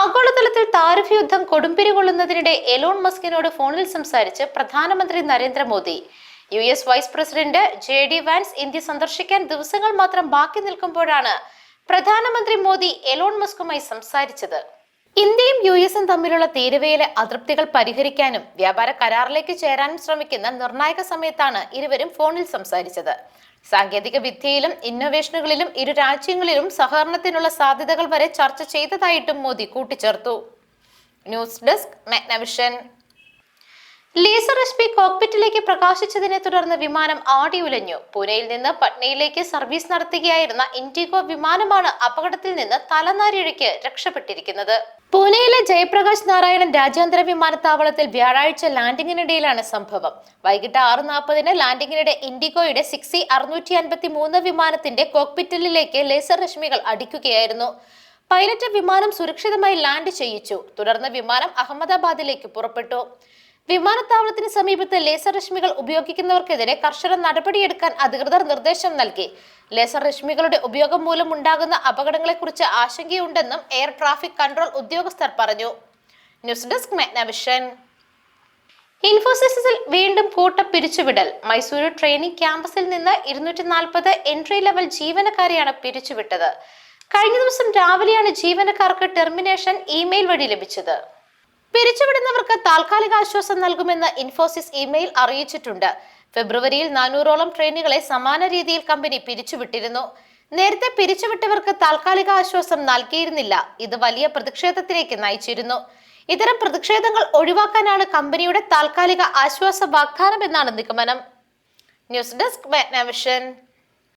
ആഗോളതലത്തിൽ താരിഫ് യുദ്ധം കൊടുമ്പിരി കൊള്ളുന്നതിനിടെ എലോൺ മസ്കിനോട് ഫോണിൽ സംസാരിച്ച് പ്രധാനമന്ത്രി Narendra Modi. U S vice president J D Vance India സന്ദർശിക്കാൻ ദിവസങ്ങൾ മാത്രം ബാക്കി നിൽക്കുമ്പോഴാണ് പ്രധാനമന്ത്രി മോദി എലോൺ മസ്കുമായി സംസാരിച്ചത്. ഇന്ത്യയും യു എസും തമ്മിലുള്ള തീരുവയിലെ അതൃപ്തികൾ പരിഹരിക്കാനും വ്യാപാര കരാറിലേക്ക് ചേരാനും ശ്രമിക്കുന്ന നിർണായക സമയത്താണ് ഇരുവരും ഫോണിൽ സംസാരിച്ചത്. സാങ്കേതിക വിദ്യയിലും ഇന്നോവേഷനുകളിലും ഇരു രാജ്യങ്ങളിലും സഹകരണത്തിനുള്ള സാധ്യതകൾ വരെ ചർച്ച ചെയ്തതായിട്ടും മോദി കൂട്ടിച്ചേർത്തു. News desk Magnavision. ലേസർ രശ്മി കോക്പിറ്റിലേക്ക് പ്രകാശിച്ചതിനെ തുടർന്ന് വിമാനം ആടി ഉലഞ്ഞു. പൂനെയിൽ നിന്ന് പട്നയിലേക്ക് സർവീസ് നടത്തുകയായിരുന്ന ഇൻഡിഗോ വിമാനമാണ് അപകടത്തിൽ നിന്ന് തലനാരിഴയ്ക്ക് രക്ഷപ്പെട്ടിരിക്കുന്നത്. പൂനെയിലെ ജയപ്രകാശ് നാരായണൻ രാജ്യാന്തര വിമാനത്താവളത്തിൽ വ്യാഴാഴ്ച ലാൻഡിങ്ങിനിടയിലാണ് സംഭവം. വൈകിട്ട് ആറ് നാൽപ്പതിന് ലാൻഡിങ്ങിനിടെ ഇൻഡിഗോയുടെ സിക്സി അറുന്നൂറ്റി അൻപത്തി മൂന്ന് വിമാനത്തിന്റെ കോക്പിറ്റലിലേക്ക് ലേസർ രശ്മികൾ അടിക്കുകയായിരുന്നു. പൈലറ്റ് വിമാനം സുരക്ഷിതമായി ലാൻഡ് ചെയ്യിച്ചു. തുടർന്ന് വിമാനം അഹമ്മദാബാദിലേക്ക് പുറപ്പെട്ടു. വിമാനത്താവളത്തിന് സമീപത്ത് ലേസർ രശ്മികൾ ഉപയോഗിക്കുന്നവർക്കെതിരെ കർശന നടപടിയെടുക്കാൻ അധികൃതർ നിർദ്ദേശം നൽകി. ലേസർ രശ്മികളുടെ ഉപയോഗം മൂലം ഉണ്ടാകുന്ന അപകടങ്ങളെക്കുറിച്ച് ആശങ്കയുണ്ടെന്നും എയർ ട്രാഫിക് കൺട്രോൾ ഉദ്യോഗസ്ഥർ പറഞ്ഞു. ന്യൂസ് ഡെസ്ക് മെഗ്നവിഷൻ ഇൻഫോസിസിൽ വീണ്ടും കൂട്ട പിരിച്ചുവിടൽ മൈസൂരു ട്രെയിനിങ് ക്യാമ്പസിൽ നിന്ന് ഇരുന്നൂറ്റി നാൽപ്പത് എൻട്രി ലെവൽ ജീവനക്കാരെയാണ് പിരിച്ചുവിട്ടത്. കഴിഞ്ഞ ദിവസം രാവിലെയാണ് ജീവനക്കാർക്ക് ടെർമിനേഷൻ ഇമെയിൽ വഴി ലഭിച്ചത്. പിരിച്ചുവിടുന്നവർക്ക് താൽക്കാലിക ആശ്വാസം നൽകുമെന്ന് ഇൻഫോസിസ് ഇമെയിൽ അറിയിച്ചിട്ടുണ്ട്. ഫെബ്രുവരിയിൽ നാനൂറോളം ട്രെയിനുകളെ സമാന രീതിയിൽ കമ്പനി പിരിച്ചുവിട്ടിരുന്നു. നേരത്തെ പിരിച്ചുവിട്ടവർക്ക് താൽക്കാലിക ആശ്വാസം നൽകിയിരുന്നില്ല. ഇത് വലിയ പ്രതിഷേധത്തിലേക്ക് നയിച്ചിരുന്നു. ഇത്തരം പ്രതിഷേധങ്ങൾ ഒഴിവാക്കാനാണ് കമ്പനിയുടെ താൽക്കാലിക ആശ്വാസ വാഗ്ദാനം എന്നാണ് നിഗമനം. News desk Magnavision.